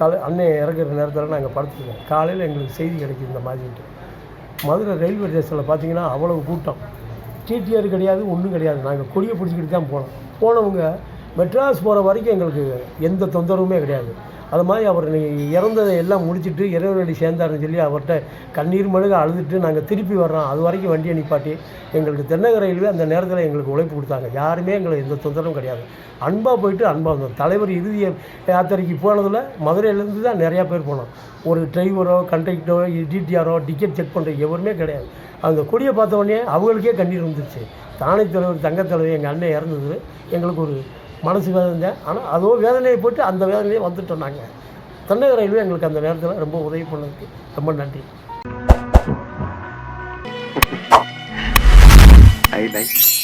தலை அன்னை இறக்குற நேரத்தில் நாங்கள் படுத்துருக்கோம் காலையில் எங்களுக்கு செய்தி கிடைக்குது இந்த மாதிரிட்டு மதுரை ரயில்வே ஸ்டேஷனில் பார்த்தீங்கன்னா அவ்வளவு கூட்டம். டிடிஆர் கிடையாது ஒன்றும் கிடையாது. நாங்கள் கொடியை பிடிச்சிக்கிட்டு தான் போனோம். போனவங்க மெட்ராஸ் போகிற வரைக்கும் எங்களுக்கு எந்த தொந்தரவுமே கிடையாது. அது மாதிரி அவர் இறந்ததை எல்லாம் முடிச்சிட்டு இறைவனடி சேர்ந்தாருன்னு சொல்லி அவர்கிட்ட கண்ணீர் மழுக அழுதுட்டு நாங்கள் திருப்பி வர்றோம். அது வரைக்கும் வண்டியை நிப்பாட்டி எங்களுக்கு தென்னக ரயில்வே அந்த நேரத்தில் எங்களுக்கு உழைப்பு கொடுத்தாங்க. யாருமே எங்களுக்கு எந்த தொந்தரவும் கிடையாது. அன்பாக போயிட்டு அன்பாக வந்தோம். தலைவர் இறுதி யாத்திரைக்கு போனதில் மதுரையிலேருந்து தான் நிறையா பேர் போனோம். ஒரு டிரைவரோ கண்டக்டரோ டிடிஆரோ டிக்கெட் செக் பண்ணுற எவருமே கிடையாது. அந்த கொடியை பார்த்த உடனே அவங்களுக்கே கண்ணீர் வந்துருச்சு. தானே தலைவர் தங்கத்தலைவர் எங்கள் அண்ணன் இறந்தது. எங்களுக்கு ஒரு மனசு வேதனை ஆனால் அதோ வேதனையை போட்டு அந்த வேதனையே வந்துட்டோம் நாங்கள் தென்னக ரயில்வே எங்களுக்கு அந்த நேரத்தில் ரொம்ப உதவி பண்ணதுக்கு ரொம்ப நன்றி. I like